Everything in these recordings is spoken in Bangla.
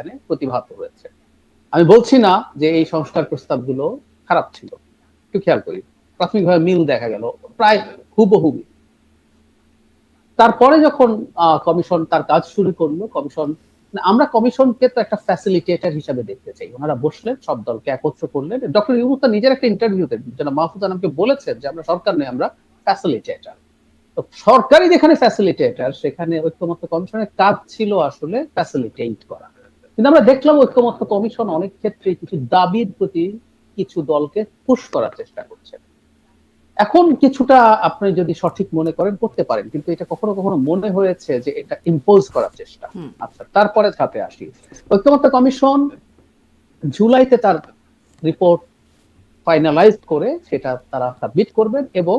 এখানে প্রতিভাত হয়েছে। আমি বলছি না যে এই সংস্কার প্রস্তাবগুলো খারাপ ছিল। একটু খেয়াল করি। প্রাথমিকভাবে মিল দেখা গেল প্রায় হুবহু তারপরে যখন কমিশন তার কাজ শুরু করল, কমিশন আমরা কমিশনকে তো একটা ফ্যাসিলিটেটর হিসাবে দেখতে চাই। ওনারা বসলেন, সব দলকে একত্র করলেন। ডক্টর ইউনুস তার নিজের একটা ইন্টারভিউতে যেটা মাহফুজ আলমকে বলেছেন যে, আমরা সরকার নই, আমরা ফ্যাসিলিটেটার তো সরকারি যেখানে ফ্যাসিলিটেটার সেখানে ঐক্যমত্য কমিশনের কাজ ছিল আসলে ফ্যাসিলিটেট করা। কিন্তু আমরা দেখলাম ঐক্যমত্য কমিশন অনেক ক্ষেত্রে কিছু দাবির প্রতি কিছু দলকে পুশ করার চেষ্টা করছে। এখন কিছুটা আপনি যদি সঠিক মনে করেন করতে পারেন কিন্তু এটা কখনো কখনো মনে হয়েছে যে এটা ইম্পোজ করার চেষ্টা। আচ্ছা তারপরে ধাপে আসি। ঐক্যমত্য কমিশন জুলাইতে তার রিপোর্ট ফাইনালাইজ করে সেটা তারা সাবমিট করবেন এবং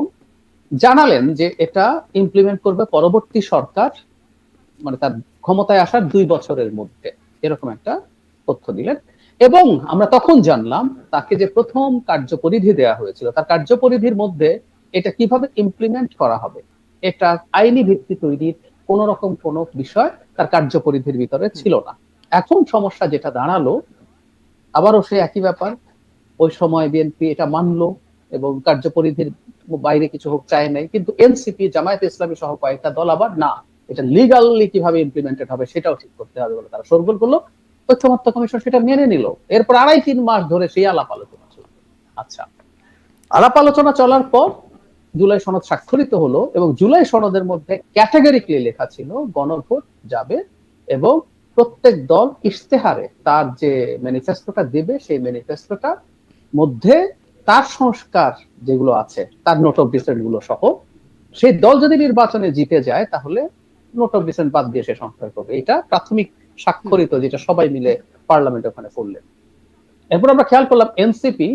জানালেন যে এটা ইমপ্লিমেন্ট করবে পরবর্তী সরকার মানে তার ক্ষমতায় আসার দুই বছরের মধ্যে। এরকম একটা তথ্য দিলেন। এবং আমরা তখন জানলাম তাকে যে প্রথম কার্যপরিধি দেয়া হয়েছিল, তার কার্যপরিধির মধ্যে এটা কীভাবে ইমপ্লিমেন্ট করা হবে, এটা আইনি ভিত্তি তৈরির কোন রকম কোন বিষয় তার কার্যপরিধির ভিতরে ছিল না। এখন সমস্যা যেটা দাঁড়াল, আবারও সে একই ব্যাপার। ওই সময় বিএনপি এটা মানলো এবং কার্যপরিধির বাইরে কিছু হোক, চায় নাই, কিন্তু এনসিপি জামায়াত ইসলামী সহ কয়েকটা দল আবার না। এটা লিগালি কীভাবে ইমপ্লিমেন্টেড হবে সেটাও ঠিক করতে হবে বলে তারা সরগোল করল। ঐক্যমত্য কমিশন সেটা মেনে নিল। এরপর আড়াই তিন মাস ধরে সেই আলাপ আলোচনা চলবে আচ্ছা আলাপ আলোচনা চলার পর জুলাই সনদ স্বাক্ষরিত হলো এবং জুলাই সনদের মধ্যে ক্যাটাগরিক্যালি লেখা ছিল, গণভোট যাবে এবং প্রত্যেক দল ইশতেহারে তার যে ম্যানিফেস্টোটা দেবে, সেই ম্যানিফেস্টোটা মধ্যে তার সংস্কার যেগুলো আছে, তার নোট অফ ডিসেন্টগুলো সহ, সেই দল যদি নির্বাচনে জিতে যায় তাহলে নোট অফ ডিসেন্ট বাদ দিয়ে সে সংস্কার করবে। এটা প্রাথমিক স্বাক্ষরিত যেটা সবাই মিলে পার্লামেন্ট ওখানে করলেন এরপর আমরা খেয়াল করলাম এনসিপি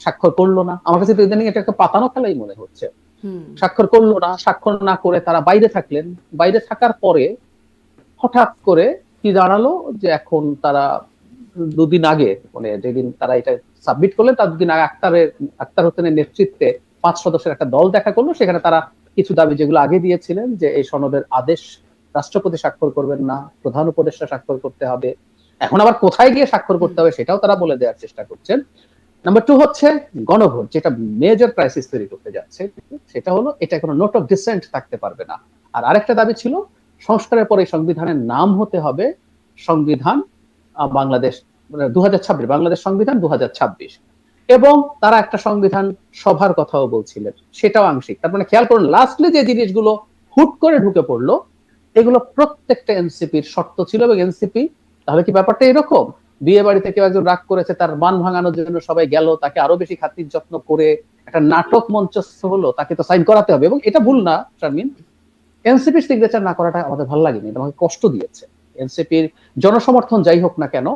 স্বাক্ষর করল না। আমার কাছে তো ইদানিং এটা একটা পাতানো খেলাই মনে হচ্ছে। স্বাক্ষর করল না স্বাক্ষর না করে তারা বাইরে থাকলেন। বাইরে থাকার পরে হঠাৎ করে কি দাঁড়াল যে এখন তারা দুদিন আগে মানে যেদিন তারা এটা সাবমিট করলেন তার দুদিন আগে আক্তারের আক্তার হোসেনের নেতৃত্বে পাঁচ সদস্যের একটা দল দেখা করল। সেখানে তারা কিছু দাবি যেগুলো আগে দিয়েছিলেন যে এই সনদের আদেশ রাষ্ট্রপতি স্বাক্ষর করবেন না, প্রধান উপদেষ্টা স্বাক্ষর করতে হবে। এখন আবার কোথায় গিয়ে স্বাক্ষর করতে হবে সেটাও তারা বলে দেওয়ার চেষ্টা করছেন। নাম্বার টু হচ্ছে গণভোট, যেটা মেজর ক্রাইসিস তৈরি করতে যাচ্ছে, সেটা হলো এটা কোনো নোট অফ ডিসেন্ট থাকতে পারবে না। আর আরেকটা দাবি ছিল, সংস্কারের পরে সংবিধানের নাম হতে হবে সংবিধান বাংলাদেশ দু হাজার ছাব্বিশ, বাংলাদেশ সংবিধান দু হাজার ছাব্বিশ। এবং তারা একটা সংবিধান সভার কথাও বলছিলেন। সেটাও আংশিক। তার মানে খেয়াল করুন লাস্টলি যে জিনিসগুলো হুট করে ঢুকে পড়ল, এগুলো প্রত্যেকটা এনসিপির শর্ত ছিল এবং এনসিপি তাহলে কি ব্যাপারটা এরকম? বিয়ে বাড়িতে কেউ একজন রাগ করেছে, তার মান ভাঙানোর জন্য সবাই গেল, তাকে আরও বেশি খাতির যত্ন করে একটা নাটক মঞ্চস্থ হলো, তাকে তো সাইন করাতে হবে। এবং এটা ভুল না, শারমিন। এনসিপির সিগনেচার না করাটা আমাদের ভালো লাগেনি আমাকে কষ্ট দিয়েছে। এনসিপির জনসমর্থন যাই হোক না কেন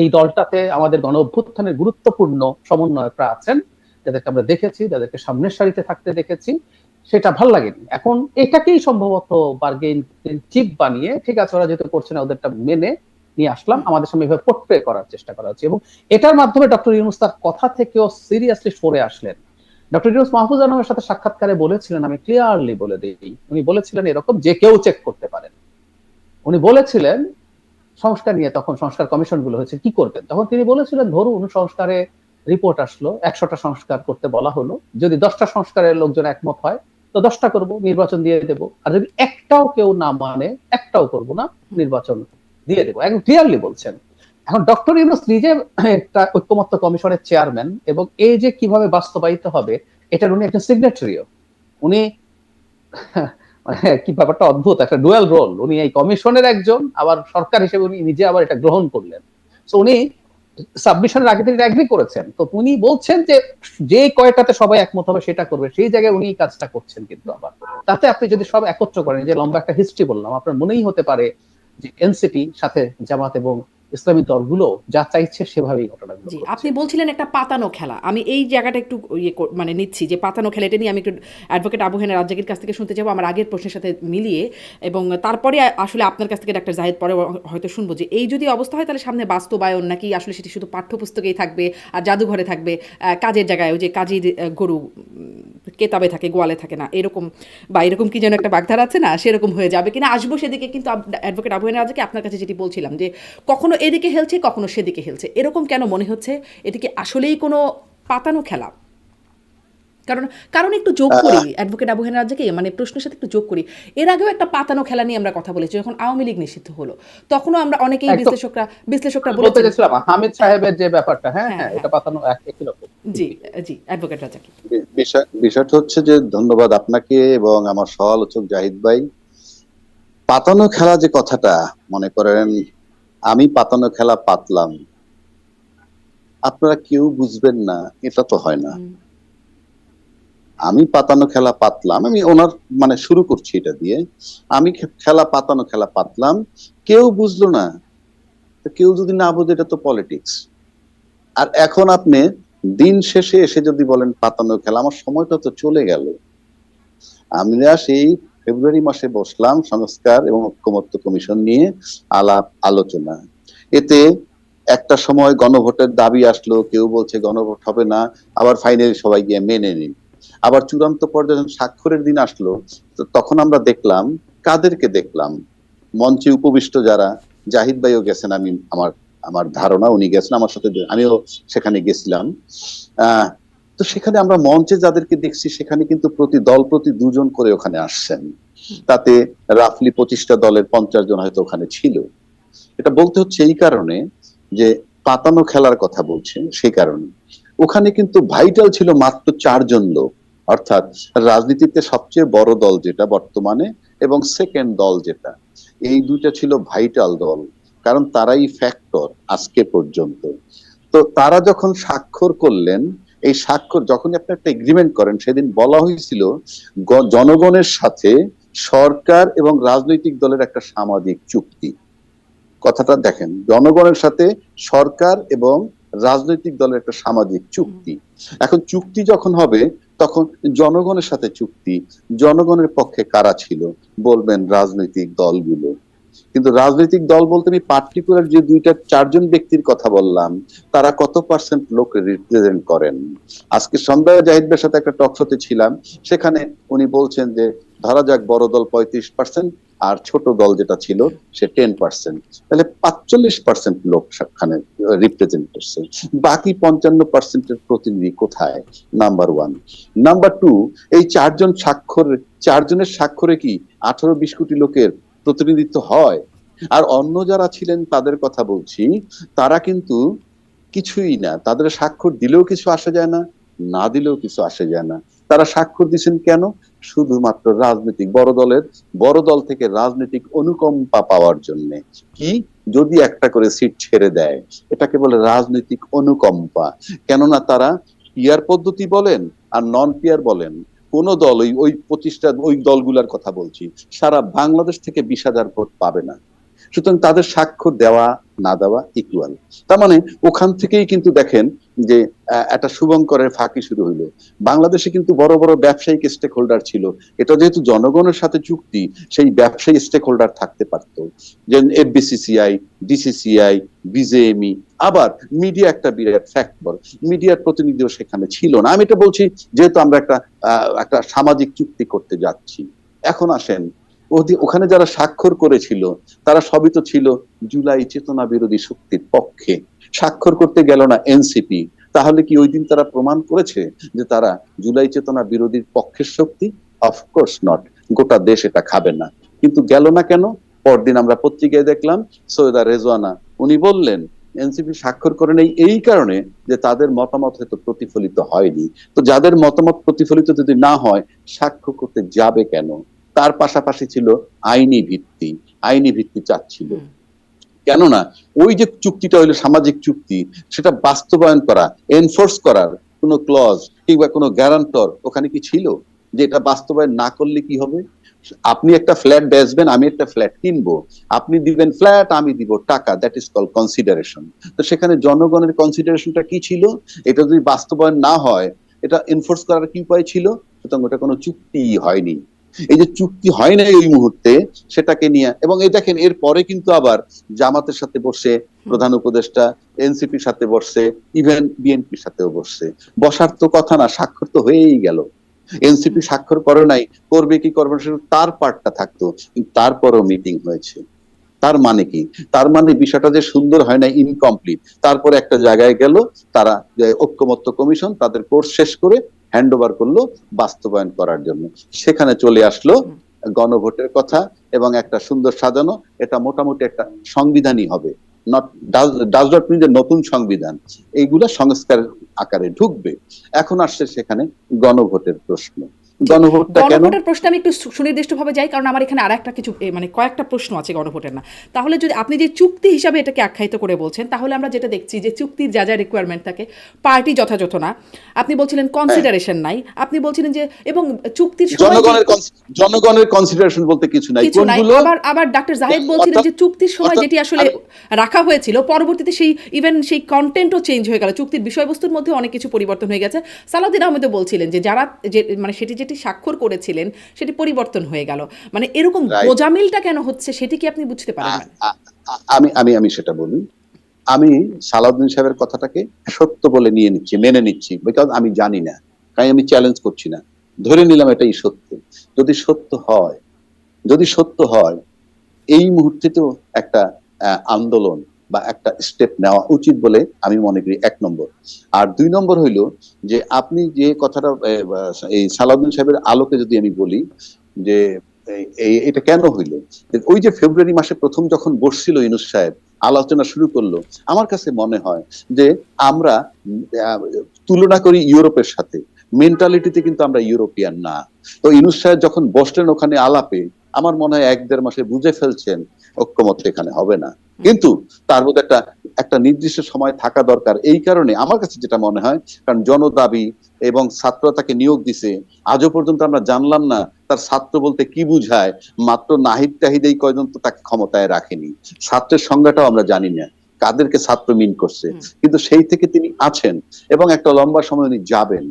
এই দলটাতে আমাদের গণ অভ্যুত্থানের গুরুত্বপূর্ণ সমন্বয়করা আছেন, যাদেরকে আমরা দেখেছি, যাদেরকে সামনের সারিতে থাকতে দেখেছি, সেটা ভালো লাগেনি। এখন এটাকেই সম্ভবত বার্গেন চিপ বানিয়ে, ঠিক আছে, ওরা যেহেতু করছে না, ওদেরটা মেনে নিয়ে আসলাম, আমাদের সামনে এভাবে পোট্রে করার চেষ্টা করা হচ্ছে। এবং এটার মাধ্যমে ডক্টর ইউনুস তার কথা থেকেও সিরিয়াসলি সরে আসলেন। ডক্টর ইউনুস মাহফুজ আলমের সাথে সাক্ষাৎকারে বলেছিলেন, আমি ক্লিয়ারলি বলে দিই, উনি বলেছিলেন এরকম যে কেউ চেক করতে পারেন উনি বলেছিলেন সংস্কার নিয়ে তখন সংস্কার কমিশনগুলো হয়েছে, কি করবেন? তখন তিনি বলেছিলেন, ধরুন সংস্কারে রিপোর্ট আসলো, একশোটা সংস্কার করতে বলা হলো। যদি দশটা সংস্কারের লোকজন একমত হয়, তো দশটা করব, নির্বাচন দিয়ে দেব। আর যদি একটাও কেউ না মানে একটাও করব না, নির্বাচন দিয়ে দেবো। একদম ক্লিয়ারলি বলছেন। এখন ডক্টর ইউনুস নিজে একটা ঐক্যমত্য কমিশনের চেয়ারম্যান এবং এই যে কীভাবে বাস্তবায়িত হবে, এটার উনি একটা সিগনেটারিও উনি কি ব্যাপারটা অদ্ভুত, একটা ডুয়েল রোল উনি এই কমিশনের একজন, আবার সরকার হিসেবে উনি নিজে আবার এটা গ্রহণ করলেন। তো উনি সাবমিশনের আগে তিনি এগ্রি করেছেন। তো উনি বলছেন যে যে কয়টাতে সবাই একমত হবে সেটা করবে, সেই জায়গায় উনি কাজটা করছেন কিন্তু আবার। তাতে আপনি যদি সব একত্র করেন যে লম্বা একটা হিস্ট্রি বললাম, আপনার মনেই হতে পারে যে এনসিপি সাথে জামাত এবং ইসলামী দলগুলো যা চাইছে সেভাবেই ঘটনাগুলো জি আপনি বলছিলেন একটা পাতানো খেলা। আমি এই জায়গাটা একটু ইয়ে মানে নিচ্ছি যে পাতানো খেলা এটা নিয়ে আমি একটু অ্যাডভোকেট আবু হেনা রাজ্জাকের কাছ থেকে শুনতে যাব আমার আগের প্রশ্নের সাথে মিলিয়ে। এবং তারপরে আসলে আপনার কাছ থেকে ডাক্তার জাহিদ পরে হয়তো শুনব যে এই যদি অবস্থা হয় তাহলে সামনে বাস্তবায়ন নাকি আসলে সেটি শুধু পাঠ্যপুস্তকেই থাকবে আর জাদুঘরে থাকবে? কাজের জায়গায় যে কাজীর গরু কেতাবে থাকে গোয়ালে থাকে না এরকম বা এরকম কি যেন একটা বাগধারা আছে না সেরকম হয়ে যাবে কিনা? আসব সেদিকে কিন্তু অ্যাডভোকেট আবহাওয়া রাজাকে আপনার কাছে যেটি বলছিলাম যে কখনো এদিকে হেলছে কখনো সেদিকে হেলছে। এরকম কেন মনে হচ্ছে? এটিকে আসলেই কোনো পাতানো খেলা? কারণ কারণ একটু যোগ করি অ্যাডভোকেট আবু হেনা রাজ্জাকে মানে প্রশ্নের সাথে একটু যোগ করি। এর আগেও একটা পাতানো খেলা নিয়ে আমরা কথা বলেছি যখন আওয়ামী লীগ নিষিদ্ধ হলো। তখনও আমরা অনেকেই বিশ্লেষকরা বিশ্লেষকরা বলতে গেছিলাম হামিদ সাহেবের যে ব্যাপারটা হ্যাঁ হ্যাঁ, হ্যাঁ হ্যাঁ। এটা পাতানো এক- একই রকম। জি জি অ্যাডভোকেট রাজাকে বিষয়- বিষয়টা হচ্ছে যে ধন্যবাদ আপনাকে এবং আমার সহালোচক জাহিদ ভাই। পাতানো খেলা যে কথাটা মনে করেন আমি পাতানো খেলা পাতলাম। আপনারা কেউ বুঝবেন না এটা তো হয় না। আমি পাতানো খেলা পাতলাম আমি ওনার মানে শুরু করছি এটা দিয়ে। আমি খেলা পাতানো খেলা পাতলাম কেউ বুঝলো না। কেউ যদি না বোঝে এটা তো পলিটিক্স আর এখন আপনি দিন শেষে এসে যদি বলেন পাতানো খেলা আমার সময়টা তো চলে গেল। আমরা সেই ফেব্রুয়ারি মাসে বসলাম সংস্কার এবং ঐক্যমত্য কমিশন নিয়ে আলাপ আলোচনা। এতে একটা সময় গণভোটের দাবি আসলো, কেউ বলছে গণভোট হবে না, আবার ফাইনালি সবাই গিয়ে মেনে নিন আবার চূড়ান্ত পর্যায়ে স্বাক্ষরের দিন আসলো তখন আমরা দেখলাম, কাদেরকে দেখলাম? মঞ্চে উপবিষ্ট যারা, জাহিদ ভাইও গেছেন, আমি, আমার আমার ধারণা, উনি গেছেন, আমার সাথে, আমিও সেখানে গেছিলাম। আহ তো সেখানে আমরা মঞ্চে যাদেরকে দেখছি, সেখানে কিন্তু প্রতি দল, প্রতি দুজন করে ওখানে আসছেন। তাতে রাফলি পঁচিশটা দলের পঞ্চাশ জন হয়তো ওখানে ছিল। এটা বলতে হচ্ছে এই কারণে যে পাতানো খেলার কথা বলছে সেই কারণে। ওখানে কিন্তু ভাইটাল ছিল মাত্র চারজন লোক। অর্থাৎ রাজনীতিতে সবচেয়ে বড় দল যেটা বর্তমানে এবং সেকেন্ড দল যেটা। এই দুইটা ছিল ভাইটাল দল, কারণ তারাই ফ্যাক্টর আজকে পর্যন্ত। তো তারা যখন স্বাক্ষর করলেন এই স্বাক্ষর যখন আপনি একটা এগ্রিমেন্ট করেন, সেদিন বলা হয়েছিল জনগণের সাথে সরকার এবং রাজনৈতিক দলের একটা সামাজিক চুক্তি। কথাটা দেখেন, জনগণের সাথে সরকার এবং রাজনৈতিক দলের একটা সামাজিক চুক্তি। এখন চুক্তি যখন হবে, তখন জনগণের সাথে চুক্তি, জনগণের পক্ষে কারা ছিল, বলবেন রাজনৈতিক দলগুলো। কিন্তু রাজনৈতিক দল বলতে আমি পার্টিকুলার যে দুইটা, চারজন ব্যক্তির কথা বললাম, তারা কত পার্সেন্ট লোক রিপ্রেজেন্ট করেন? আজকে সন্ধ্যায় জাহিদ ভাইয়ের সাথে একটা টক শোতে ছিলাম, সেখানে উনি বলছেন যে, ধরা যাক বড় দল পঁয়ত্রিশ পার্সেন্ট আর ছোট দল যেটা ছিল, সে টেন পার্সেন্ট তাহলে পাঁচচল্লিশ পার্সেন্ট লোক সেখানে রিপ্রেজেন্ট করছে। বাকি পঞ্চান্ন পার্সেন্টের প্রতিনিধি কোথায়? নাম্বার ওয়ান নাম্বার টু এই চারজন স্বাক্ষর, চারজনের স্বাক্ষরে কি আঠারো বিশ কোটি লোকের প্রতিনিধিত্ব হয়। আর অন্য যারা ছিলেন তাদের কথা বলছি, তারা কিন্তু কিছুই না। তাদের স্বাক্ষর দিলেও কিছু আসে যায় না না দিলেও কিছু আসে যায় না। তারা স্বাক্ষর দিচ্ছেন কেন? শুধুমাত্র রাজনৈতিক বড় দলের, বড় দল থেকে রাজনৈতিক অনুকম্পা পাওয়ার জন্য। কি? যদি একটা করে সিট ছেড়ে দেয় এটাকে বলে রাজনৈতিক অনুকম্পা। কেননা তারা পিয়ার পদ্ধতি বলেন আর নন পিয়ার বলেন। কোন দল ওই ওই পঁচিশটা ওই দলগুলার কথা বলছি। সারা বাংলাদেশ থেকে বিশ হাজার ভোট পাবে না। সুতরাং তাদের স্বাক্ষর দেওয়া না দেওয়া ইকুয়াল তার মানে ওখান থেকেই কিন্তু দেখেন যে একটা শুভঙ্করের ফাঁকি শুরু হইল। বাংলাদেশে কিন্তু বড় বড় ব্যবসায়িক স্টেক হোল্ডার ছিল। এটা যেহেতু জনগণের সাথে চুক্তি, সেই ব্যবসায়ী স্টেক হোল্ডার থাকতে পারতো। যে এফবিসিসিআই ডিসিসিআই বিজেএমই আবার মিডিয়া একটা বিরাট ফ্যাক্টর মিডিয়ার প্রতিনিধিও সেখানে ছিল না। আমি এটা বলছি যেহেতু আমরা একটা একটা সামাজিক চুক্তি করতে যাচ্ছি। এখন আসেন ওখানে যারা স্বাক্ষর করেছিল, তারা সবই তো ছিল জুলাই চেতনা বিরোধী শক্তির পক্ষে। স্বাক্ষর করতে গেল না এনসিপি। তাহলে কি ওই দিন তারা প্রমাণ করেছে যে তারা জুলাই চেতনা বিরোধীর পক্ষের শক্তি? অফকোর্স নট গোটা দেশ এটা খাবে না। কিন্তু গেল না কেন? পরদিন আমরা পত্রিকায় দেখলাম সৈয়দা রেজওয়ানা, উনি বললেন, এনসিপি স্বাক্ষর করে নেই এই কারণে যে তাদের মতামত হয়তো প্রতিফলিত হয়নি। তো যাদের মতামত প্রতিফলিত যদি না হয়, স্বাক্ষর করতে যাবে কেন? তার পাশাপাশি ছিল আইনি ভিত্তি আইনি ভিত্তি চাচ্ছিল। কেননা ওই যে চুক্তিটা হইল সামাজিক চুক্তি সেটা বাস্তবায়ন করা এনফোর্স করার কোনো ক্লজ কিংবা কোনো গ্যারান্টর ওখানে কি ছিল? যে এটা বাস্তবায়ন না করলে কি হবে? আপনি একটা ফ্ল্যাট বেচবেন আমি একটা ফ্ল্যাট কিনবো। আপনি দিবেন ফ্ল্যাট আমি দিব টাকা দ্যাট ইজ কল কনসিডারেশন তো সেখানে জনগণের কনসিডারেশনটা কি ছিল? এটা যদি বাস্তবায়ন না হয় এটা এনফোর্স করার কি উপায় ছিল? সুতরাং ওটা কোনো চুক্তি হয়নি। এই যে চুক্তি হয় না এই মুহূর্তে, সেটাকে নিয়ে, এবং এই দেখেন, এর পরে কিন্তু আবার জামাতের সাথে বসে, প্রধান উপদেষ্টা, এনসিপির সাথে বসছে, ইভেন বিএনপির সাথেও বসছে। বসার তো কথা না, স্বাক্ষর তো হয়েই গেল। এনসিপি স্বাক্ষর করে নাই, করবে কি করবে তার পার্টটা থাকতো তারপরও মিটিং হয়েছে। তার মানে কি? তার মানে বিষয়টা যে সুন্দর হয় না ইনকমপ্লিট তারপরে একটা জায়গায় গেল, তারা ঐক্যমত্য কমিশন, তাদের কোর্স শেষ করে হ্যান্ড ওভার করল বাস্তবায়ন করার জন্য। সেখানে চলে আসলো গণভোটের কথা এবং একটা সুন্দর সাজানো, এটা মোটামুটি একটা সংবিধানই হবে। নট নতুন সংবিধান। এইগুলো সংস্কার আকারে ঢুকবে। এখন আসছে সেখানে গণভোটের প্রশ্ন। গণভোটটা কেন? গণভোটের প্রশ্নে আমি একটু সুনির্দিষ্টভাবে যাই কারণ আমার এখানে কিছু মানে কয়েকটা প্রশ্ন আছে গণভোটের না। তাহলে যদি আপনি যে চুক্তি হিসাবে এটাকে আখ্যায়িত করে বলছেন তাহলে আমরা যেটা দেখছি যে চুক্তির যা যা রিকোয়ারমেন্ট থাকে পার্টি যথাযথ না। আপনি বলছিলেন কনসিডারেশন নাই। আপনি বলছিলেন যে এবং চুক্তির জনগণের জনগণের কনসিডারেশন বলতে কিছু নাই। কিছু নাই। আবার আবার ডাক্তার জাহিদ বলছিলেন যে চুক্তির সময় যেটি আসলে রাখা হয়েছিল পরবর্তীতে সেই ইভেন সেই কন্টেন্টও চেঞ্জ হয়ে গেল। চুক্তির বিষয়বস্তুর মধ্যে অনেক কিছু পরিবর্তন হয়ে গেছে। সালাউদ্দিন আহমেদও বলছিলেন যে যারা যে মানে সেটি যেটি স্বাক্ষর করেছিলেন সেটি পরিবর্তন হয়ে গেল। মানে এরকম গোজামিলটা কেন হচ্ছে সেটি কি আপনি বুঝতে পারেন আমি আমি আমি সেটা বলি। আমি সালাউদ্দিন সাহেবের কথাটাকে সত্য বলে নিয়ে নিচ্ছি মেনে নিচ্ছি বিকজ আমি জানি না। তাই আমি চ্যালেঞ্জ করছি না। ধরে নিলাম এটাই সত্য। যদি সত্য হয় যদি সত্য হয় এই মুহূর্তে তো একটা আন্দোলন বা একটা স্টেপ নেওয়া উচিত বলে আমি মনে করি এক নম্বর। আর দুই নম্বর হইল যে আপনি যে কথাটা এই সালাউদ্দিন সাহেবের আলোকে যদি আমি বলি যে এটা কেন হইল? ওই যে ফেব্রুয়ারি মাসে প্রথম যখন বসছিল ইনুস সাহেব, আলোচনা শুরু করল, আমার কাছে মনে হয় যে আমরা তুলনা করি ইউরোপের সাথে। মেন্টালিটিতে কিন্তু আমরা ইউরোপিয়ান না। তো ইনুস সাহেব যখন বসলেন ওখানে আলাপে, আমার মনে হয় এক দেড় মাসে বুঝে ফেলছেন ঐক্যমত এখানে হবে না। কিন্তু তার মধ্যে একটা একটা নির্দিষ্ট সময় থাকা দরকার। এই কারণে আমার কাছে যেটা মনে হয় কারণ জনদাবি এবং ছাত্র তাকে নিয়োগ দিছে আজও পর্যন্ত আমরা জানলাম না তার ছাত্র বলতে কি বুঝায় মাত্র নাহিদ টাহিদ এই কয়জন তো তাকে ক্ষমতায় রাখেনি। ছাত্রের সংজ্ঞাটাও আমরা জানি না কাদেরকে ছাত্র মিন করছে। কিন্তু সেই থেকে তিনি আছেন এবং একটা লম্বা সময় উনি যাবেন।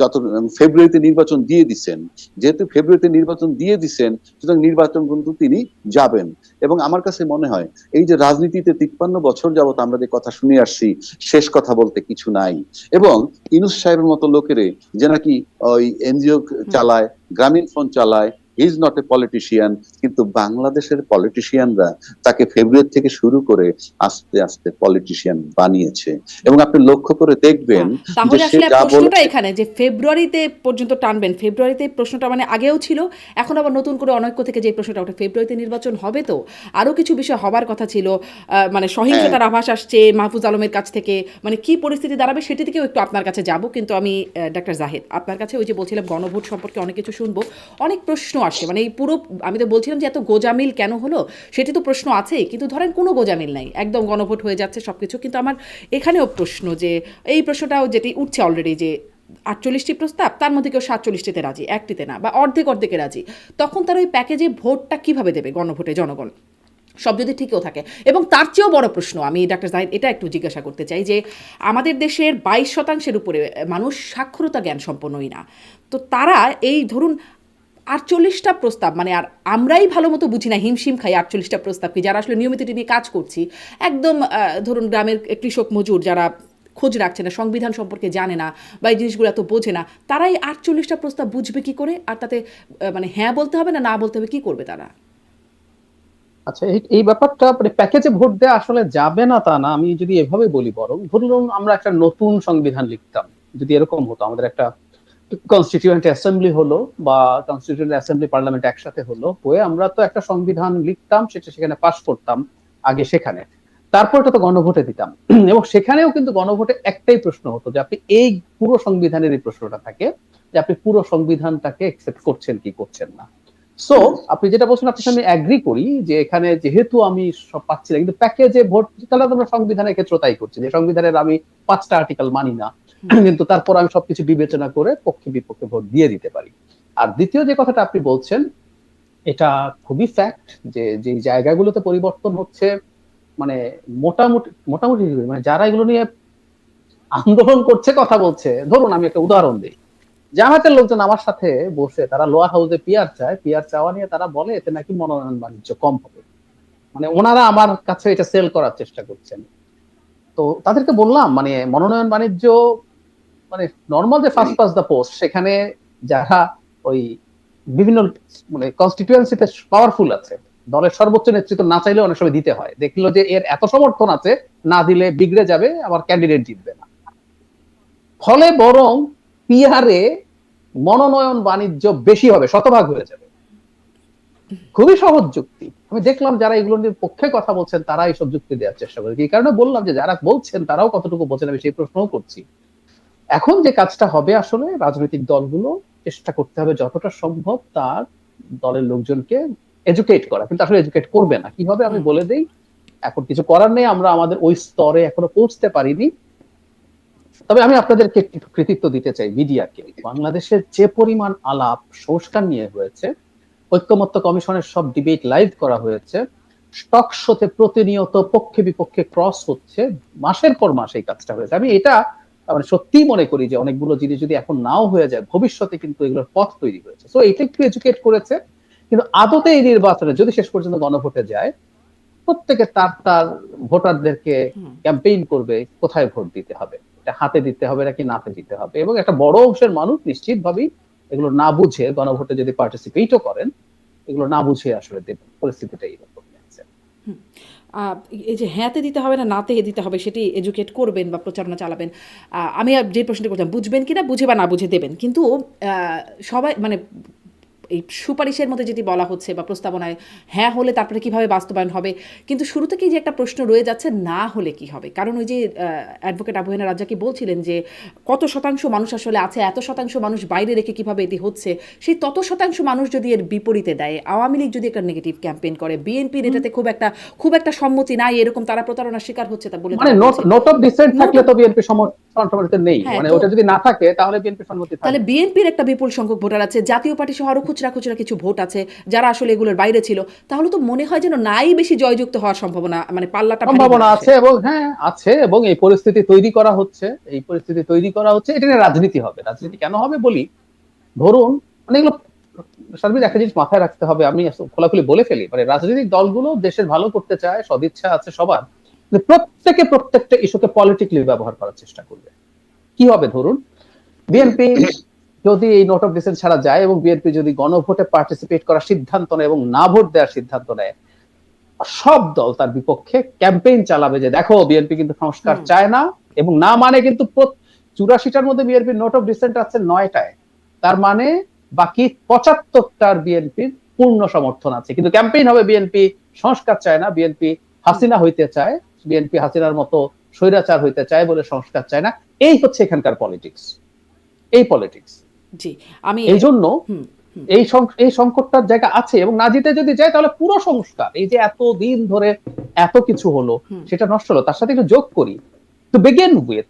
যত ফেব্রুয়ারিতে নির্বাচন দিয়ে দিছেন, যেহেতু ফেব্রুয়ারিতে নির্বাচন দিয়ে দিছেন, সুতরাং নির্বাচন কিন্তু তিনি যাবেন। এবং আমার কাছে মনে হয়, এই যে রাজনীতিতে তিপ্পান্ন বছর যাবত আমরা যে কথা শুনে আসছি, শেষ কথা বলতে কিছু নাই। এবং ইনুস সাহেবের মতো লোকেরে যে নাকি ওই এনজিও চালায়, গ্রামীণ ফোন চালায় ইজ নট এ পলিটিশিয়ান কিন্তু বাংলাদেশের পলিটিশিয়ানরা তাকে ফেব্রুয়ারি থেকে শুরু করে আস্তে আস্তে পলিটিশিয়ান বানিয়েছে। এবং আপনি লক্ষ্য করে দেখবেন হ্যাঁ, তাহলে আসলে প্রশ্নটা এখানে যে ফেব্রুয়ারিতে পর্যন্ত টানবেন ফেব্রুয়ারিতে প্রশ্নটা মানে আগেও ছিল এখন আবার নতুন করে অনৈক্য থেকে যে প্রশ্নটা ওঠে ফেব্রুয়ারিতে নির্বাচন হবে তো? আরও কিছু বিষয় হবার কথা ছিল আহ, মানে সহিংসতার আভাস আসছে মাহফুজ আলমের কাছ থেকে মানে কি পরিস্থিতি দাঁড়াবে সেটি থেকেও একটু আপনার কাছে যাব কিন্তু আমি ডাক্তার জাহেদ আপনার কাছে ওই যে বলছিলাম গণভোট সম্পর্কে অনেক কিছু শুনব অনেক প্রশ্ন আসে। মানে এই পুরো, আমি তো বলছিলাম যে এত গোজামিল কেন হলো? সেটি তো প্রশ্ন আছেই, কিন্তু ধরেন কোনো গোজামিল নাই। একদম গণভোট হয়ে যাচ্ছে সব কিছু কিন্তু আমার এখানেও প্রশ্ন যে, এই প্রশ্নটাও যেটি উঠছে অলরেডি যে, আটচল্লিশটি প্রস্তাব, তার মধ্যে কেউ সাতচল্লিশটিতে রাজি, একটিতে না, বা অর্ধেক অর্ধেকে রাজি। তখন তারা ওই প্যাকেজে ভোটটা কীভাবে দেবে গণভোটে জনগণ? সব যদি ঠিকও থাকে। এবং তার চেয়েও বড় প্রশ্ন, আমি ডাক্তার জাহিদ, এটা একটু জিজ্ঞাসা করতে চাই যে, আমাদের দেশের বাইশ শতাংশের উপরে মানুষ সাক্ষরতা জ্ঞান সম্পন্নই না। তো তারা এই, ধরুন আটচল্লিশটা প্রস্তাব মানে আর আমরাই ভালো মতো বুঝি না, হিমশিম খাই আটচল্লিশটা প্রস্তাব কি, যারা আসলে নিয়মিত এটি নিয়ে কাজ করছি, একদম ধরুন গ্রামের কৃষক মজুর যারা খোঁজ রাখছে না, সংবিধান সম্পর্কে জানে না বা এই জিনিসগুলো এত বোঝে না, তারাই আটচল্লিশটা প্রস্তাব বুঝবে কি করে, আর তাতে মানে হ্যাঁ বলতে হবে না না বলতে হবে, কি করবে তারা? আচ্ছা এই- এই ব্যাপারটা মানে প্যাকেজে ভোট দেওয়া আসলে যাবে না তা না, আমি যদি এভাবে বলি বরং, ধরুন আমরা একটা নতুন সংবিধান লিখতাম, যদি এরকম হতো, আমাদের একটা কনস্টিটিউয়েন্ট অ্যাসেম্বলি হলো বা কনস্টিটিউয়েন্ট অ্যাসেম্বলি পার্লামেন্ট একসাথে হলো, হয়ে আমরা তো একটা সংবিধান লিখতাম, সেটা সেখানে পাশ করতাম আগে সেখানে। তারপর তো গণভোটে দিতাম। এবং সেখানেও কিন্তু গণভোটে একটাই প্রশ্ন হতো যে আপনি এই পুরো সংবিধানের এই প্রশ্নটা থাকে, যে আপনি পুরো সংবিধানটাকে একসেপ্ট করছেন কি করছেন না। সো আপনি যেটা বলছেন আপনার আমি অ্যাগ্রি করি যে এখানে যেহেতু আমি সব পাচ্ছি না কিন্তু প্যাকেজে ভোট তাহলে আমরা সংবিধানের ক্ষেত্রে তাই করছি। যে সংবিধানের আমি পাঁচটা আর্টিকেল মানি না কিন্তু তারপর আমি সবকিছু বিবেচনা করে পক্ষে বিপক্ষে ভোট দিয়ে দিতে পারি। আর দ্বিতীয় যে কথাটা আপনি বলছেন এটা খুবই ফ্যাক্ট যে যে জায়গাগুলোতে পরিবর্তন হচ্ছে মানে মোটামুটি মোটামুটি মানে যারা এগুলো নিয়ে আন্দোলন করছে কথা বলছে। ধরুন আমি একটা উদাহরণ দিই। জামাতের লোকজন আমার সাথে বসে, তারা লোয়ার হাউসে পিয়ার চায়। পিয়ার চাওয়া নিয়ে তারা বলে, এতে নাকি মনোনয়ন বাণিজ্য কম হবে। মানে ওনারা আমার কাছে এটা সেল করার চেষ্টা করছেন। তো তাদেরকে বললাম মানে মনোনয়ন বাণিজ্য মানে নর্মাল যে ফার্স্ট পাস দ্য পোস্ট সেখানে যারা ওই বিভিন্ন মানে কনস্টিটিউয়েন্সিতে পাওয়ারফুল আছে, দলের সর্বোচ্চ নেতৃত্ব না চাইলে অনেক সময় দিতে হয়। দেখল যে এর এত সমর্থন আছে, না দিলে বিগড়ে যাবে, আবার ক্যান্ডিডেট জিতবে না। ফলে বরং পিয়ারে মনোনয়ন বাণিজ্য বেশি হবে, শতভাগ হয়ে যাবে। খুবই সহজ যুক্তি। আমি দেখলাম যারা এগুলো নিয়ে পক্ষে কথা বলছেন, তারা এইসব যুক্তি দেওয়ার চেষ্টা করে। এই কারণে বললাম যে, যারা বলছেন, তারাও কতটুকু বোঝেন, আমি সেই প্রশ্নও করছি। এখন যে কাজটা হবে আসলে, রাজনৈতিক দলগুলো চেষ্টা করতে হবে যতটা সম্ভব তার দলের লোকজনকে এডুকেট করা। কিন্তু আসলে এডুকেট করবে না। কি হবে আমি বলে দেই, এখন কিছু করার নেই, আমরা আমাদের ওই স্তরে এখনও পৌঁছতে পারিনি। তবে আমি আপনাদেরকে একটু কৃতিত্ব দিতে চাই মিডিয়াকে। বাংলাদেশের যে পরিমাণ আলাপ সংস্কার নিয়ে হয়েছে ঐক্যমত্য কমিশনের সব ডিবেট লাইভ করা হয়েছে স্টক শোতে প্রতিনিয়ত পক্ষে বিপক্ষে ক্রস হচ্ছে মাসের পর মাস এই কাজটা হয়েছে। আমি এটা মানে সত্যিই মনে করি যে অনেকগুলো জিনিস যদি এখন নাও হয়ে যায় ভবিষ্যতে কিন্তু এগুলোর পথ তৈরি হয়েছে। তো এটা একটু এডুকেট করেছে কিন্তু আদতে এই নির্বাচনে যদি শেষ পর্যন্ত গণভোটে যায় প্রত্যেকে তার তার ভোটারদেরকে ক্যাম্পেইন করবে কোথায় ভোট দিতে হবে? এটা হাতে দিতে হবে নাকি নাতে দিতে হবে? এবং একটা বড় অংশের মানুষ নিশ্চিতভাবেই এগুলো না বুঝে গণভোটে যদি পার্টিসিপেটও করেন, এগুলো না বুঝে আসলে দেবেন। পরিস্থিতিটা এইরকম এই যে হ্যাঁতে দিতে হবে না নাতে দিতে হবে সেটি এডুকেট করবেন বা প্রচারণা চালাবেন আমি যে প্রশ্নটা করতাম বুঝবেন কিনা, বুঝে বা না বুঝে দেবেন। কিন্তু সবাই মানে এই সুপারিশের মধ্যে যেটি বলা হচ্ছে বা প্রস্তাবনায় হ্যাঁ হলে তারপরে কীভাবে বাস্তবায়ন হবে কিন্তু শুরু থেকেই যে একটা প্রশ্ন রয়ে যাচ্ছে না হলে কি হবে? কারণ ওই যে অ্যাডভোকেট আবুহেনা রাজ্জাকি বলছিলেন যে কত শতাংশ মানুষ আসলে আছে এত শতাংশ মানুষ বাইরে রেখে কীভাবে এটি হচ্ছে সেই তত শতাংশ মানুষ যদি এর বিপরীতে দেয় আওয়ামী লীগ যদি একটা নেগেটিভ ক্যাম্পেইন করে বিএনপির এটাতে খুব একটা খুব একটা সম্মতি নাই এরকম তারা প্রতারণার শিকার হচ্ছে তা বলে মানে নোট অফ ডিসেন্ট থাকলে তো বিএনপি সমর্থন নেই। হ্যাঁ, মানে ওটা যদি না থাকে তাহলে বিএনপি সম্মতি তাহলে বিএনপির একটা বিপুল সংখ্যক ভোটার আছে জাতীয় পার্টি সহ আরও খুচরা খুচরা কিছু ভোট আছে যারা আসলে এগুলোর বাইরে ছিল তাহলে তো মনে হয় যেন নাই বেশি জয়যুক্ত হওয়ার সম্ভাবনা মানে পাল্লাটা সম্ভাবনা আছে এবং হ্যাঁ আছে এবং এই পরিস্থিতি তৈরি করা হচ্ছে এই পরিস্থিতি তৈরি করা হচ্ছে এটা নিয়ে রাজনীতি হবে। রাজনীতি কেন হবে বলি ধরুন মানে এগুলো সার্বিক একটা জিনিস মাথায় রাখতে হবে আমি খোলাখুলি বলে ফেলি মানে রাজনৈতিক দলগুলো দেশের ভালো করতে চায় সদিচ্ছা আছে সবার প্রত্যেকে প্রত্যেকটা ইস্যুকে পলিটিক্যালি ব্যবহার করার চেষ্টা করবে। কি হবে ধরুন বিএনপি যদি এই নোট অফ ডিসেন্ট ছাড়া যায় এবং বিএনপি যদি গণভোটে পার্টিসিপেট করার সিদ্ধান্ত নেয় এবং না ভোট দেওয়ার সিদ্ধান্ত নেয় সব দল তার বিপক্ষে ক্যাম্পেইন চালাবে যে দেখো বিএনপি কিন্তু সংস্কার চায় না এবং না মানে কিন্তু চুরাশিটার মধ্যে বিএনপি নোট অফ ডিসেন্ট আছে নয়টায়। তার মানে বাকি পঁচাত্তরটার বিএনপির পূর্ণ সমর্থন আছে। কিন্তু ক্যাম্পেইন হবে বিএনপি সংস্কার চায় না বিএনপি হাসিনা হইতে চায় বিএনপি হাসিনার মতো স্বৈরাচার হইতে চায় বলে সংস্কার চায় না। এই হচ্ছে এখানকার পলিটিক্স এই পলিটিক্স জি আমি এই জন্য। এই এই সংকটটার জায়গা আছে এবং না জিতে যদি যায় তাহলে পুরো সংস্কার এই যে এত দিন ধরে এত কিছু হলো সেটা নষ্ট হলো তার সাথে একটু যোগ করি। বিগিন উইথ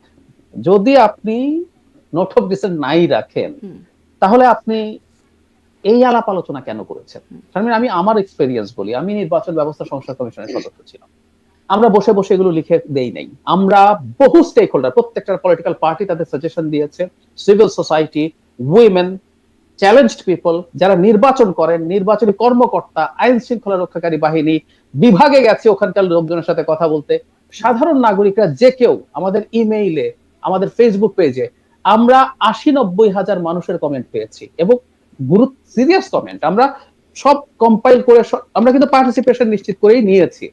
যদি আপনি নোট অফ ডিসেন্ট নাই রাখেন তাহলে আপনি এই আলাপ আলোচনা কেন করেছেন? আমি আমার এক্সপেরিয়েন্স বলি আমি নির্বাচন ব্যবস্থা সংস্কার কমিশনের সদস্য ছিলাম। আমরা বসে বসে এগুলো লিখে দেই নাই। আমরা বহু স্টেক হোল্ডার প্রত্যেকটা পলিটিক্যাল পার্টি তাদের সাজেশন দিয়েছে civil society women challenged people যারা নির্বাচন করেন নির্বাচনী কর্মকর্তা আইন শৃঙ্খলা রক্ষাকারী বাহিনী বিভাগে গেছে ওখানকার লোকজনের সাথে কথা বলতে। সাধারণ নাগরিকরা যে কেউ আমাদের ইমেইলে আমাদের ফেসবুক পেজে আমরা আশি নব্বই হাজার মানুষের কমেন্ট পেয়েছি এবং গুরুত্ব সিরিয়াস কমেন্ট আমরা সব কম্পাইল করে আমরা কিন্তু পার্টিসিপেশন নিশ্চিত করেই নিয়েছি।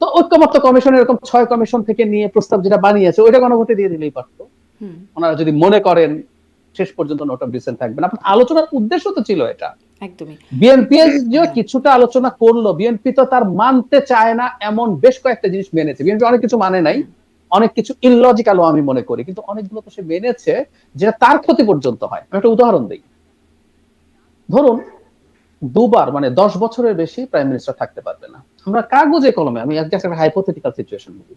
তো ঐক্যমত্য কমিশন এরকম ছয় কমিশন থেকে নিয়ে প্রস্তাব যেটা বানিয়েছে ওইটা গণভোটে দিয়ে দিলেই পারতো। ওনারা যদি মনে করেন শেষ পর্যন্ত নোট অফ ডিসেন্ট থাকবে না। আলোচনার উদ্দেশ্য তো ছিল এটা। একদমই। বিএনপি যে কিছুটা আলোচনা করল বিএনপি তো তার মানতে চায় না এমন বেশ কয়েকটা জিনিস মেনেছে। বিএনপি অনেক কিছু মানে নাই অনেক কিছু ইললজিক্যালও আমি মনে করি কিন্তু অনেকগুলো তো সে মেনেছে যেটা তার ক্ষতি পর্যন্ত হয়। আমি একটা উদাহরণ দিই। ধরুন দুবার মানে দশ বছরের বেশি প্রাইম মিনিস্টার থাকতে পারবে না। আমরা কাগজে কলমে আমি একটা হাইপোথেটিক্যাল সিচুয়েশন বলি।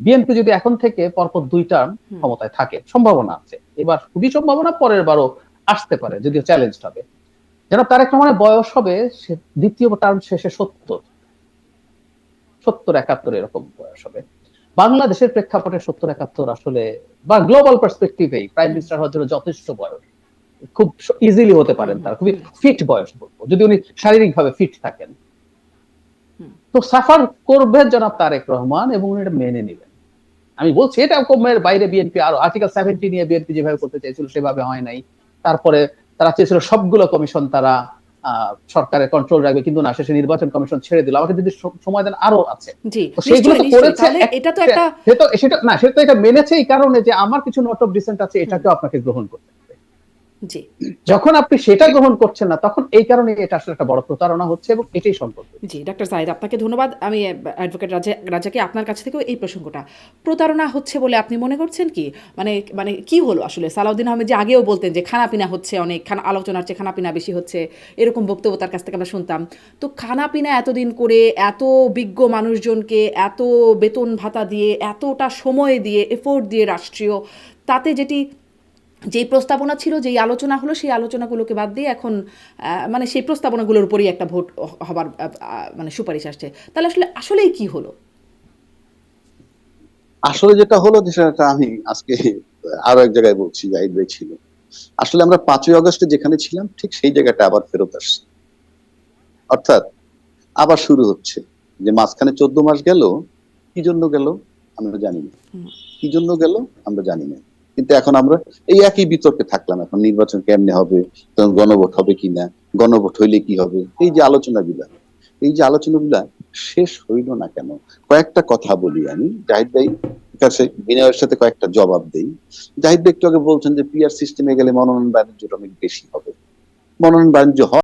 বিএনপি যদি এখন থেকে পরপর দুই টার্ম ক্ষমতায় থাকে সম্ভাবনা আছে। এবার খুবই সম্ভাবনা পরের বারও আসতে পারে যদিও চ্যালেঞ্জ হবে। যেন তার একটা মানে বয়স হবে সে দ্বিতীয় টার্ম শেষে সত্তর। সত্তর একাত্তর এরকম বয়স হবে। বাংলাদেশের প্রেক্ষাপটে সত্তর একাত্তর আসলে বা গ্লোবাল পার্সপেক্টিভেই প্রাইম মিনিস্টার হওয়ার জন্য যথেষ্ট বয়স। খুব ইজিলি হতে পারেন তার খুবই ফিট বয়স বলব যদি উনি শারীরিকভাবে ফিট থাকেন। তো সাফার করবেন জনাব তারেক রহমান এবং উনি এটা মেনে নেবেন। আমি বলছি এটা কমের বাইরে বিএনপি আরও আর্টিকেল সেভেন্টি নিয়ে বিএনপি যেভাবে করতে চাইছিল সেভাবে হয় নাই। তারপরে তারা চেয়েছিল সবগুলো কমিশন তারা আহ, সরকারের কন্ট্রোল রাখবে কিন্তু না শেষে নির্বাচন কমিশন ছেড়ে দিল। আমাকে যদি সময় দেন আরও আছে। সেগুলো তো। করেছে এটা তো একটা সেটা না সেটা এটা মেনেছে এই কারণে যে আমার কিছু নোট অফ ডিসেন্ট আছে এটাকেও আপনাকে গ্রহণ করতে। যখন আপনি সেটা গ্রহণ করছেন না তখন এই কারণে এটা আসলে একটা বড় প্রতারণা হচ্ছে এবং এটাই সম্পর্ক। জি ডাক্তার জাহিদ আপনাকে ধন্যবাদ। আমি অ্যাডভোকেট রাজা রাজাকে আপনার কাছ থেকেও এই প্রসঙ্গটা। প্রতারণা হচ্ছে বলে আপনি মনে করছেন কি? মানে মানে কি হলো আসলে? সালাউদ্দিন আহমেদ যে আগেও বলতেন যে খানাপিনা হচ্ছে অনেক খানা আলোচনার চেয়ে খানাপিনা বেশি হচ্ছে এরকম বক্তব্য তার কাছ থেকে আমরা শুনতাম। তো খানাপিনা এতদিন করে এত বিজ্ঞ মানুষজনকে এত বেতন ভাতা দিয়ে এতটা সময় দিয়ে এফোর্ট দিয়ে রাষ্ট্রীয় তাতে যেটি যেই প্রস্তাবনা ছিল যেই আলোচনা হলো সেই আলোচনাগুলোকে বাদ দিয়ে এখন মানে সেই প্রস্তাবনাগুলোর উপরই একটা ভোট হবার মানে সুপারিশ আসছে। তাহলে আসলে আসলেই কি হলো? আসলে যেটা হলো সেটা আমি আজকে আরও এক জায়গায় বলছি জাহিদ ভাই ছিল। আসলে আমরা পাঁচই অগস্টে যেখানে ছিলাম ঠিক সেই জায়গাটা আবার ফেরত আসছে। অর্থাৎ আবার শুরু হচ্ছে। যে মাঝখানে চোদ্দ মাস গেল কি জন্য গেল আমরা জানি না। কি জন্য গেল আমরা জানি না। কিন্তু এখন আমরা এই একই বিতর্কে থাকলাম এখন, নির্বাচন কেমনে হবে গণভোট হবে কিনা, গণভোট হইলে কি হবে? এই যে আলোচনাগুলা, এই যে আলোচনাগুলা শেষ হইল না কেন? কয়েকটা কথা বলি আমি। জাহিদ ভাই কাছে, বিনয়ের সাথে কয়েকটা জবাব দেই। জাহিদ ভাই একটু আগে বলছেন যে পিআর সিস্টেমে গেলে মনোনয়ন বাণিজ্যটা অনেক বেশি হবে। মনোনয়ন বাণিজ্য হয়